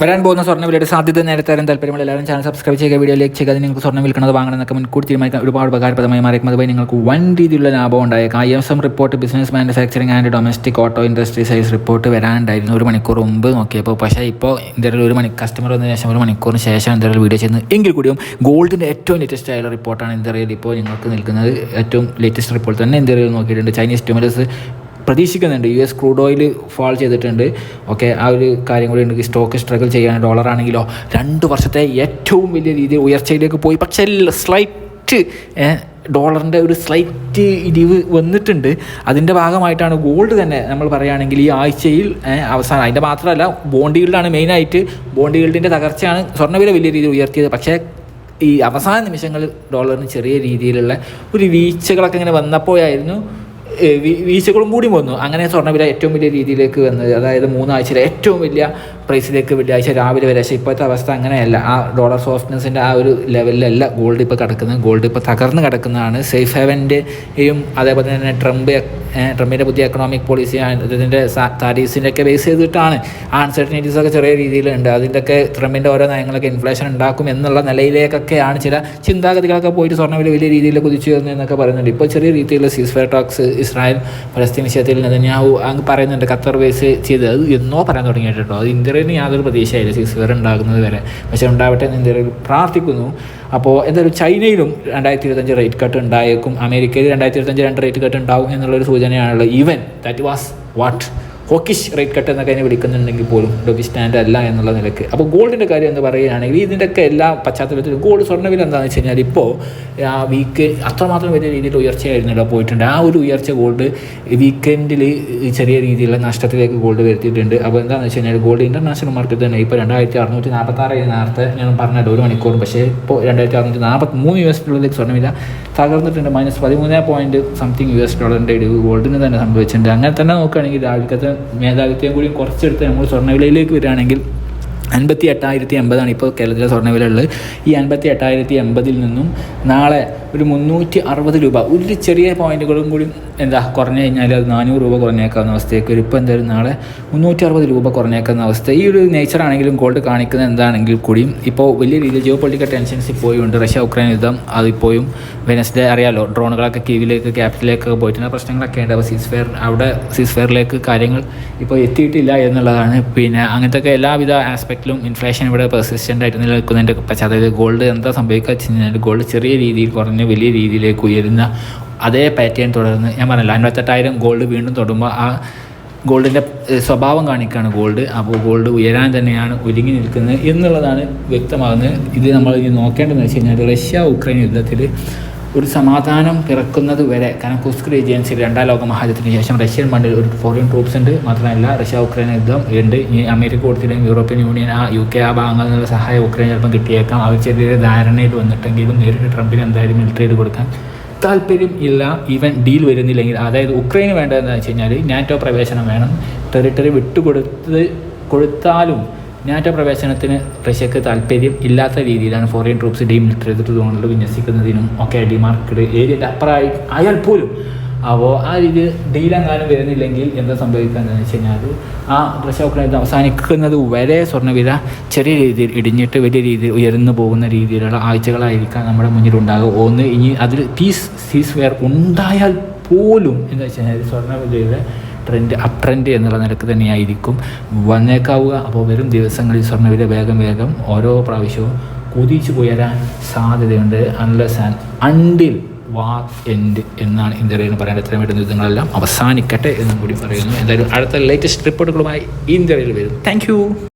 വരാൻ പോകുന്ന സ്വർണ വിലയുടെ സാധ്യത നേരത്തെ തരാൻ താല്പര്യമുള്ള എല്ലാവരും ചാനൽ സബ്സ്ക്രൈബ് ചെയ്യുക വീഡിയോ ലൈക്ക് ചെയ്യുക നിങ്ങൾക്ക് സ്വർണം വിൽക്കുന്നത് വാങ്ങണമെന്നൊക്കെ മുൻകൂട്ടി തീരുമാനിക്കാൻ ഒരുപാട് ഉപകാരപ്രദമായി മാറിയേക്കും അതുപോലെ നിങ്ങൾക്ക് വൻ രീതിയിലുള്ള ലാഭം ഉണ്ടായേക്കാം. I S M report business manufacturing and domestic auto industry size report വരാനുണ്ടായിരുന്നു ഒരു മണിക്കൂർ മുമ്പ് നോക്കിയപ്പോൾ പക്ഷേ ഇപ്പോൾ എന്തായാലും ഒരു മണി കസ്റ്റമർ വന്ന ശേഷം ഒരു മണിക്കൂറിന് ശേഷം എന്തായാലും വീഡിയോ ചെയ്യുന്നത് എങ്കിൽ കൂടിയും ഗോൾഡിന്റെ ഏറ്റവും ലേറ്റസ്റ്റ് ആയുള്ള റിപ്പോർട്ടാണ് എന്തായാലും ഇപ്പോൾ നിങ്ങൾക്ക് നിൽക്കുന്നത് ഏറ്റവും ലേറ്റസ്റ്റ് റിപ്പോർട്ട് തന്നെ എന്തെങ്കിലും നോക്കിയിട്ടുണ്ട്. ചൈനീസ് സ്റ്റിമുലസ് പ്രതീക്ഷിക്കുന്നുണ്ട്. U S crude oil fall ചെയ്തിട്ടുണ്ട്. ഓക്കെ ആ ഒരു കാര്യം കൂടി ഉണ്ട്. സ്റ്റോക്ക് സ്ട്രഗിൾ ചെയ്യാൻ ഡോളർ ആണെങ്കിലോ രണ്ട് വർഷത്തെ ഏറ്റവും വലിയ രീതിയിൽ ഉയർച്ചയിലേക്ക് പോയി. പക്ഷേ സ്ലൈറ്റ് ഡോളറിന്റെ ഒരു സ്ലൈറ്റ് ഇടിവ് വന്നിട്ടുണ്ട്. അതിന്റെ ഭാഗമായിട്ടാണ് ഗോൾഡ് തന്നെ നമ്മൾ പറയുകയാണെങ്കിൽ ഈ ആഴ്ചയിൽ അവസാനം. അതിന്റെ മാത്രമല്ല ബോണ്ട് ഈൽഡാണ് മെയിനായിട്ട് ബോണ്ട് ഈൽഡിന്റെ തകർച്ചയാണ് സ്വർണവില വലിയ രീതിയിൽ ഉയർത്തിയത്. പക്ഷേ ഈ അവസാന നിമിഷങ്ങളിൽ ഡോളറിന് ചെറിയ രീതിയിലുള്ള ഒരു വീഴ്ചകളൊക്കെ ഇങ്ങനെ വന്നപ്പോഴായിരുന്നു വീഴ്ചകളും കൂടി വന്നു. അങ്ങനെ സ്വർണവില ഏറ്റവും വലിയ രീതിയിലേക്ക് വന്നത് അതായത് മൂന്നാഴ്ചയിലെ ഏറ്റവും വലിയ പ്രൈസിലേക്ക് വെള്ളിയാഴ്ച രാവിലെ വരെ. പക്ഷേ ഇപ്പോഴത്തെ അവസ്ഥ അങ്ങനെയല്ല. ആ ഡോളർ സോഫ്റ്റ്നെസ്സിന്റെ ആ ഒരു ലെവലിലല്ല ഗോൾഡ് ഇപ്പോൾ കിടക്കുന്നത്. ഗോൾഡ് ഇപ്പോൾ തകർന്ന് കിടക്കുന്നതാണ്. സേഫ് ഹെവന്റെയും അതേപോലെ തന്നെ ട്രംപ് ട്രംപിന്റെ പുതിയ എക്കണോമിക് പോളിസി അതിന്റെ താരീസിന്റെ ഒക്കെ ബേസ് ചെയ്തിട്ടാണ്. ആ അൺസർട്ടനിറ്റീസ് ഒക്കെ ചെറിയ രീതിയിലുണ്ട്. അതിന്റെയൊക്കെ ട്രംപിന്റെ ഓരോ നയങ്ങളൊക്കെ ഇൻഫ്ലേഷൻ ഉണ്ടാക്കും എന്നുള്ള നിലയിലേക്കൊക്കെയാണ് ചില ചിന്താഗതികളൊക്കെ പോയിട്ട് സ്വർണവില വലിയ രീതിയിൽ കുതിച്ചു എന്നൊക്കെ പറയുന്നുണ്ട്. ഇപ്പോൾ ചെറിയ രീതിയിലുള്ള cease ceasefire talks Israel Palestine വിഷയത്തിൽ നെതന്യാഹു അങ്ങ് പറയുന്നുണ്ട് ഖത്തർ ബേസ് ചെയ്ത് അത് എന്നോ പറയാൻ തുടങ്ങിയിട്ടുണ്ടോ? അത് ഇന്ത്യയിൽ യാതൊരു പ്രതീക്ഷയില്ല സീസ്ഫയർ ഉണ്ടാകുന്നത് വരെ. പക്ഷേ ഉണ്ടാവട്ടെ എന്ന് ഇന്ത്യയിൽ പ്രാർത്ഥിക്കുന്നു. അപ്പോൾ എന്തായാലും ചൈനയിലും രണ്ടായിരത്തി ഇരുപത്തഞ്ച് റേറ്റ് കട്ട് ഉണ്ടായേക്കും. അമേരിക്കയിൽ രണ്ടായിരത്തി ഇരുപത്തഞ്ച് രണ്ട് റേറ്റ് കട്ട് ഉണ്ടാവും എന്നുള്ളൊരു സൂചനയാണുള്ളത്. Even that was what hawkish rate cut എന്നൊക്കെ അതിനെ വിളിക്കുന്നുണ്ടെങ്കിൽ പോലും ഡൊബി സ്റ്റാൻഡ് അല്ല എന്നുള്ള നിലയ്ക്ക്. അപ്പോൾ ഗോൾഡിന്റെ കാര്യം എന്ന് പറയുകയാണെങ്കിൽ ഇതിന്റെയൊക്കെ എല്ലാ പശ്ചാത്തലത്തിൽ ഗോൾഡ് സ്വർണവില എന്താണെന്ന് വെച്ച് കഴിഞ്ഞാൽ ഇപ്പോൾ ആ വീക്ക് അത്രമാത്രം വലിയ രീതിയിൽ ഉയർച്ചയായിരുന്നല്ലോ പോയിട്ടുണ്ട്. ആ ഒരു ഉയർച്ച ഗോൾഡ് വീക്കെൻഡിൽ ചെറിയ രീതിയിലുള്ള നഷ്ടത്തിലേക്ക് ഗോൾഡ് വരുത്തിയിട്ടുണ്ട്. അപ്പോൾ എന്താണെന്ന് വെച്ച് കഴിഞ്ഞാൽ ഗോൾഡ് ഇന്റർനാഷണൽ മാർക്കറ്റ് തന്നെ ഇപ്പോൾ രണ്ടായിരത്തി അറുന്നൂറ്റി നാൽപ്പത്താറ് നേരത്തെ ഞാൻ പറഞ്ഞല്ലോ ഒരു മണിക്കൂർ പക്ഷേ ഇപ്പോൾ രണ്ടായിരത്തി അറുന്നൂറ്റി നാൽപ്പത്തി മൂന്ന് യു എസ് ഡോളറിലേക്ക് സ്വർണവില തകർന്നിട്ടുണ്ട്. മൈനസ് പതിമൂന്ന് പോയിന്റ് സംതിങ് യു എസ് ഡോളറിന്റെ ഇടിവ് ഗോൾഡിന് തന്നെ സംഭവിച്ചിട്ടുണ്ട്. അങ്ങനെ തന്നെ നോക്കുകയാണെങ്കിൽ രാവിലത്തെ മേധാവിത്വം കൂടി കുറച്ചെടുത്ത് നമ്മൾ സ്വർണവിലയിലേക്ക് വരികയാണെങ്കിൽ അൻപത്തി എട്ടായിരത്തി എൺപതാണ് ഇപ്പോൾ കേരളത്തിലെ സ്വർണവില ഉള്ളത് ഈ അൻപത്തി എട്ടായിരത്തി എൺപതിൽ നിന്നും നാളെ ഒരു മുന്നൂറ്റി അറുപത് രൂപ. ഒരു ചെറിയ പോയിന്റുകളും കൂടി എന്താ കുറഞ്ഞു കഴിഞ്ഞാൽ അത് നാനൂറ് രൂപ കുറഞ്ഞേക്കാവുന്ന അവസ്ഥയൊക്കെ വരും. ഇപ്പോൾ എന്തായാലും നാളെ മുന്നൂറ്റി അറുപത് രൂപ കുറഞ്ഞേക്കാവുന്ന അവസ്ഥ. ഈ ഒരു നേച്ചർ ആണെങ്കിലും ഗോൾഡ് കാണിക്കുന്നത് എന്താണെങ്കിൽ കൂടിയും ഇപ്പോൾ വലിയ രീതിയിൽ ജിയോ പൊളിറ്റിക്കൽ ടെൻഷൻസ് ഇപ്പോഴും ഉണ്ട് റഷ്യ ഉക്രൈൻ യുദ്ധം അതിപ്പോഴും വെനസ്ഡേ അറിയാലോ ഡ്രോണുകളൊക്കെ കീവിലേക്ക് ക്യാപിറ്റലിലേക്കൊക്കെ പോയിട്ടുണ്ട്. പ്രശ്നങ്ങളൊക്കെ ഉണ്ട്. അപ്പോൾ സീസ് ഫെയർ അവിടെ സീസ് ഫെയറിലേക്ക് കാര്യങ്ങൾ ഇപ്പോൾ എത്തിയിട്ടില്ല എന്നുള്ളതാണ്. പിന്നെ അങ്ങനത്തെ എല്ലാവിധ ആസ്പെക്റ്റിലും ഇൻഫ്ലേഷൻ ഇവിടെ പെർസിസ്റ്റന്റ് ആയിട്ട് നിലനിൽക്കുന്നതിന്റെ പശ്ചാത്തലത്തിൽ ഗോൾഡ് എന്താ സംഭവിക്കുക വെച്ച് കഴിഞ്ഞാൽ ഗോൾഡ് ചെറിയ രീതിയിൽ കുറഞ്ഞ് വലിയ രീതിയിലേക്ക് ഉയരുന്ന അതേ പാറ്റേൺ തുടർന്ന് ഞാൻ പറഞ്ഞല്ലോ അൻപത്തെട്ടായിരം ഗോൾഡ് വീണ്ടും തൊടുമ്പോൾ ആ ഗോൾഡിന്റെ സ്വഭാവം കാണിക്കുകയാണ് ഗോൾഡ് അപ്പോൾ ഗോൾഡ് ഉയരാൻ തന്നെയാണ് ഒരുങ്ങി നിൽക്കുന്നത് എന്നുള്ളതാണ് വ്യക്തമാകുന്നത്. ഇത് നമ്മൾ ഇനി നോക്കേണ്ടതെന്ന് വെച്ച് കഴിഞ്ഞാൽ റഷ്യ ഉക്രൈൻ യുദ്ധത്തിൽ ഒരു സമാധാനം പിറക്കുന്നത് വരെ കാരണം കുസ്ക് ഏജൻസി രണ്ടാം ലോക മഹായുദ്ധത്തിന് ശേഷം റഷ്യൻ മണ്ണിൽ ഒരു ഫോറിൻ ട്രൂപ്സ് ഉണ്ട്. മാത്രമല്ല റഷ്യ ഉക്രൈൻ യുദ്ധം ഉണ്ട്. ഈ അമേരിക്ക കൊടുത്തില്ലെങ്കിൽ യൂറോപ്യൻ യൂണിയൻ ആ യു കെ ആ ഭാഗങ്ങളിൽ നിന്നുള്ള സഹായം ഉക്രൈൻ ചിലപ്പം കിട്ടിയേക്കാം. അവർ ചെറിയൊരു ധാരണയിൽ വന്നിട്ടെങ്കിലും നേരിട്ട് ട്രംപിന് എന്തായാലും മിലിറ്ററി കൊടുക്കാൻ താല്പര്യം ഇല്ല ഈവൻ ഡീൽ വരുന്നില്ലെങ്കിൽ. അതായത് ഉക്രൈന് വേണ്ടതെന്ന് വെച്ച് കഴിഞ്ഞാൽ നാറ്റോ പ്രവേശനം വേണം. ടെറിട്ടറി വിട്ടുകൊടുത്ത് കൊടുത്താലും നാറ്റോ പ്രവേശനത്തിന് റഷ്യക്ക് താല്പര്യം ഇല്ലാത്ത രീതിയിലാണ് ഫോറിൻ ട്രൂപ്സ് ഡീമിലിറ്ററി സോണിൽ വിന്യസിക്കുന്നതിനും ഒക്കെ ഡിമാർക്കഡ്. ഏരിയയുടെ അപ്പുറമായി അയാൾ പോലും അപ്പോൾ ആ രീതിയിൽ ഡീലെങ്ങാനും വരുന്നില്ലെങ്കിൽ എന്താ സംഭവിക്കുക വെച്ച് കഴിഞ്ഞാൽ ആ യുദ്ധം അവസാനിക്കുന്നത് വരെ സ്വർണവില ചെറിയ രീതിയിൽ ഇടിഞ്ഞിട്ട് വലിയ രീതിയിൽ ഉയർന്നു പോകുന്ന രീതിയിലുള്ള ആഴ്ചകളായിരിക്കാം നമ്മുടെ മുന്നിലുണ്ടാകുക. ഒന്ന് ഇനി അതിൽ പീസ് സീസ് വെയർ ഉണ്ടായാൽ പോലും എന്താ വെച്ച് കഴിഞ്ഞാൽ സ്വർണവിലയുടെ ട്രെൻഡ് അപ് ട്രെൻഡ് എന്നുള്ള നിലയ്ക്ക് തന്നെയായിരിക്കും വന്നേക്കാവുക. അപ്പോൾ വരും ദിവസങ്ങളിൽ സ്വർണവില വേഗം വേഗം ഓരോ പ്രാവശ്യവും കുതിച്ചു ഉയരാൻ സാധ്യതയുണ്ട്. Unless and until war end എന്നാണ് ഇന്ത്യയിൽ പറയാൻ എത്രയും വേണ്ട യുദ്ധങ്ങളെല്ലാം അവസാനിക്കട്ടെ എന്നും കൂടി പറയുന്നു. എന്തായാലും അടുത്ത ലേറ്റസ്റ്റ് റിപ്പോർട്ടുകളുമായി ഇന്ത്യയിൽ വരും. താങ്ക്